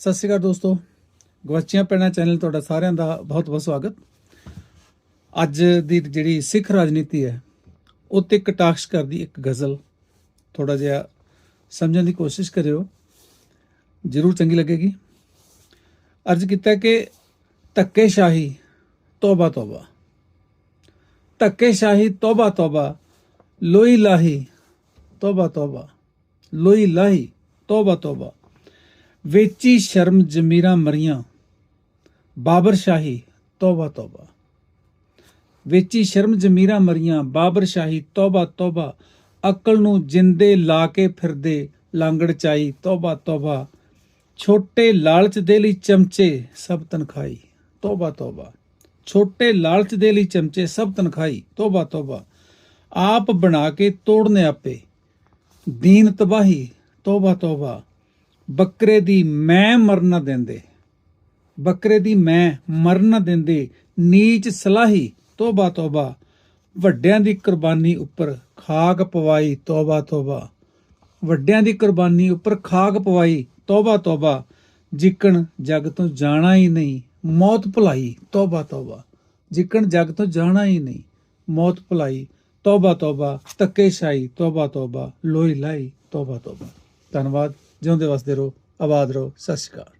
ਸਤਿ ਸ਼੍ਰੀ ਅਕਾਲ ਦੋਸਤੋ। ਗਵਾਚੀਆਂ ਪੈਣਾ ਚੈਨਲ ਤੁਹਾਡਾ ਸਾਰਿਆਂ ਦਾ ਬਹੁਤ ਬਹੁਤ ਸਵਾਗਤ। ਅੱਜ ਦੀ ਜਿਹੜੀ ਸਿੱਖ ਰਾਜਨੀਤੀ ਹੈ, ਉਹ ਤੇ ਕਟਾਕਸ਼ ਕਰਦੀ ਇੱਕ ਗਜ਼ਲ। ਥੋੜਾ ਜਿਹਾ ਸਮਝਣ ਦੀ ਕੋਸ਼ਿਸ਼ ਕਰਿਓ। ਜ਼ਰੂਰ ਚੰਗੀ ਲੱਗੇਗੀ। ਅਰਜ਼ ਕੀਤਾ ਕਿ ਧੱਕੇ ਸ਼ਾਹੀ, ਤੋਬਾ ਤੋਬਾ। ਧੱਕੇ ਸ਼ਾਹੀ, ਤੋਬਾ ਤੋਬਾ ਲੋਈ ਲਾਹੀ, ਤੋਬਾ ਤੋਬਾ। ਲੋਈ ਲਾਹੀ, ਤੋਬਾ ਤੋਬਾ। ਵੇਚੀ ਸ਼ਰਮ ਜ਼ਮੀਰਾਂ ਮਰੀਆਂ। ਬਾਬਰ ਸ਼ਾਹੀ, ਤੋਬਾ ਤੋਬਾ। ਵੇਚੀ ਸ਼ਰਮ ਜ਼ਮੀਰਾਂ ਮਰੀਆਂ, ਬਾਬਰ ਸ਼ਾਹੀ, ਤੋਬਾ ਤੋਬਾ। ਅਕਲ ਨੂੰ ਜਿੰਦੇ ਲਾ ਕੇ ਫਿਰਦੇ, ਲਾਂਗੜ ਚਾਈ, ਤੋਬਾ ਤੋਬਾ। ਛੋਟੇ ਲਾਲਚ ਦੇ ਲਈ ਚਮਚੇ, ਸਭ ਤਨਖਾਈ ਤੋਬਾ ਤੋਬਾ। ਛੋਟੇ ਲਾਲਚ ਦੇ ਲਈ ਚਮਚੇ, ਸਭ ਤਨਖਾਈ ਤੋਬਾ ਤੋਬਾ। ਆਪ ਬਣਾ ਕੇ ਤੋੜਨੇ ਆਪੇ। ਦੀਨ ਤਬਾਹੀ, ਤੋਬਾ ਤੋਬਾ। ਬੱਕਰੇ ਦੀ ਮੈਂ ਮਰਨ ਨਾ ਦਿੰਦੇ। ਬੱਕਰੇ ਦੀ ਮੈਂ ਮਰਨ ਨਾ ਦਿੰਦੇ। ਨੀਚ ਸਲਾਹੀ ਤੋਬਾ ਤੋਬਾ। ਵੱਡਿਆਂ ਦੀ ਕੁਰਬਾਨੀ ਉੱਪਰ ਖਾਕ ਪਵਾਈ ਤੋਬਾ ਤੋਬਾ। ਵੱਡਿਆਂ ਦੀ ਕੁਰਬਾਨੀ ਉੱਪਰ ਖਾਕ ਪਵਾਈ ਤੋਬਾ ਤੋਬਾ। ਜਿੱਕਣ ਜਗ ਤੋਂ ਜਾਣਾ ਹੀ ਨਹੀਂ, ਮੌਤ ਭੁਲਾਈ ਤੋਬਾ ਤੋਬਾ। ਜਿੱਕਣ ਜਗ ਤੋਂ ਜਾਣਾ ਹੀ ਨਹੀਂ, ਮੌਤ ਭੁਲਾਈ ਤੋਬਾ ਤੋਬਾ। ਧੱਕੇਸ਼ਾਹੀ ਤੋਬਾ ਤੋਬਾ ਲੋਈ ਲਾਈ ਤੋਬਾ ਤੋਬਾ। ਧੰਨਵਾਦ। ਜਿਉਂਦੇ ਵਸਦੇ ਰਹੋ ਆਬਾਦ ਰਹੋ ਸਤਿ ਸ਼੍ਰੀ ਅਕਾਲ।